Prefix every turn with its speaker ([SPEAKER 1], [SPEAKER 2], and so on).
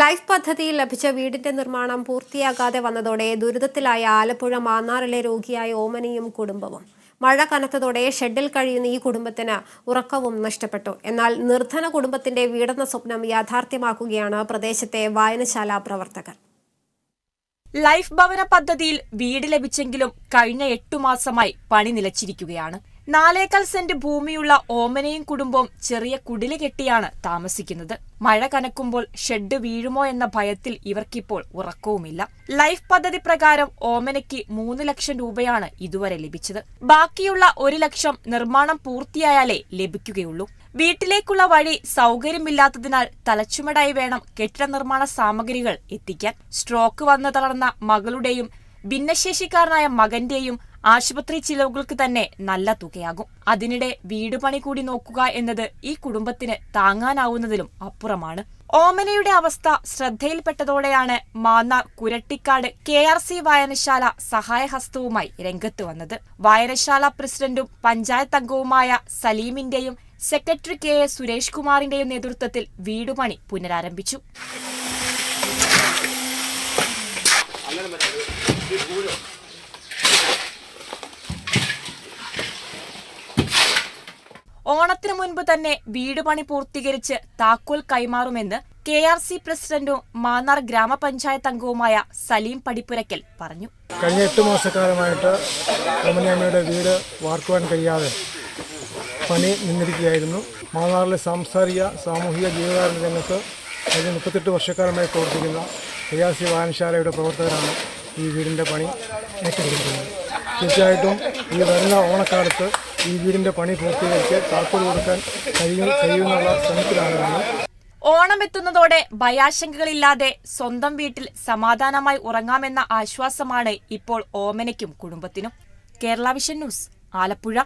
[SPEAKER 1] Life പദ്ധതിയിൽ ലഭിച്ച വീടിന്റെ നിർമ്മാണം പൂർത്തിയാകാതെ വന്നതോടെ ദുരിതത്തിലായ ആലപ്പുഴ മാന്നാറിലെ രോഗിയായ ഓമനയും കുടുംബവും. മഴ കനത്തതോടെ ഷെഡിൽ കഴിയുന്ന ഈ കുടുംബത്തിന് ഉറക്കവും നഷ്ടപ്പെട്ടു. എന്നാൽ നിർധന കുടുംബത്തിന്റെ വീടെന്ന സ്വപ്നം യാഥാർത്ഥ്യമാക്കുകയാണ് പ്രദേശത്തെ വായനശാല പ്രവർത്തകർ.
[SPEAKER 2] ലൈഫ് ഭവന പദ്ധതിയിൽ വീട് ലഭിച്ചെങ്കിലും കഴിഞ്ഞ എട്ടു മാസമായി പണി നിലച്ചിരിക്കുകയാണ്. നാലേക്കാൽ സെന്റ് ഭൂമിയുള്ള ഓമനയും കുടുംബവും ചെറിയ കുടിൽ കെട്ടിയാണ് താമസിക്കുന്നത്. മഴ കനക്കുമ്പോൾ ഷെഡ് വീഴുമോ എന്ന ഭയത്തിൽ ഇവർക്കിപ്പോൾ ഉറക്കവുമില്ല. ലൈഫ് പദ്ധതി പ്രകാരം ഓമനയ്ക്ക് മൂന്ന് ലക്ഷം രൂപയാണ് ഇതുവരെ ലഭിച്ചത്. ബാക്കിയുള്ള ഒരു ലക്ഷം നിർമ്മാണം പൂർത്തിയായാലേ ലഭിക്കുകയുള്ളൂ. വീട്ടിലേക്കുള്ള വഴി സൗകര്യമില്ലാത്തതിനാൽ തലച്ചുമടായി വേണം കെട്ടിട നിർമ്മാണ സാമഗ്രികൾ എത്തിക്കാൻ. സ്ട്രോക്ക് വന്നു തളർന്ന മകളുടെയും ഭിന്നശേഷിക്കാരനായ മകന്റെയും ആശുപത്രി ചിലവുകൾക്ക് തന്നെ നല്ല തുകയാകും. അതിനിടെ വീട് പണി കൂടി നോക്കുക എന്നത് ഈ കുടുംബത്തിന് താങ്ങാനാവുന്നതിലും അപ്പുറമാണ്. ഓമനയുടെ അവസ്ഥ ശ്രദ്ധയിൽപ്പെട്ടതോടെയാണ് Mannar Kurattikkad K R C വായനശാല സഹായഹസ്തവുമായി രംഗത്ത് വന്നത്. വായനശാല പ്രസിഡന്റും പഞ്ചായത്ത് അംഗവുമായ സലീമിന്റെയും സെക്രട്ടറി കെ എ സുരേഷ് കുമാറിന്റെയും നേതൃത്വത്തിൽ വീടുപണി പുനരാരംഭിച്ചു. ഓണത്തിനു മുൻപ് തന്നെ വീട് പണി പൂർത്തീകരിച്ച് താക്കോൽ കൈമാറുമെന്ന് കെ ആർ സി പ്രസിഡന്റും മാന്നാർ ഗ്രാമപഞ്ചായത്ത് അംഗവുമായ സലീം പടിപ്പുരക്കൽ പറഞ്ഞു.
[SPEAKER 3] കഴിഞ്ഞ എട്ട് മാസക്കാലമായിട്ട് അമ്മയുടെ വീട് വാർക്കുവാൻ കഴിയാതെ പണി നിന്നിരിക്കുകയായിരുന്നു. മാന്നാറിലെ സാംസ്കാരിക സാമൂഹിക ജീവകാരുണ്യ രംഗത്ത് കഴിഞ്ഞ മുപ്പത്തെട്ട് വർഷക്കാലമായി പ്രവർത്തിക്കുന്ന കെ ആർ സി വായനശാലയുടെ പ്രവർത്തകരാണ് ഈ വീടിന്റെ പണി ഏറ്റെടുക്കുന്നത് തീർച്ചയായിട്ടും ഈ വരുന്ന ഓണക്കാലത്ത് ഈ വീടിന്റെ പണി പൂർത്തീകരിച്ച് താക്കോൽ കൊടുക്കാൻ കഴിയും കഴിയുമെന്നുള്ള ശ്രമത്തിലാണ് ഓണം
[SPEAKER 2] എത്തുന്നതോടെ ഭയാശങ്കകളില്ലാതെ സ്വന്തം വീട്ടിൽ സമാധാനമായി ഉറങ്ങാമെന്ന ആശ്വാസമാണ് ഇപ്പോൾ ഓമനയ്ക്കും കുടുംബത്തിനും. Kerala vision news Alappuzha.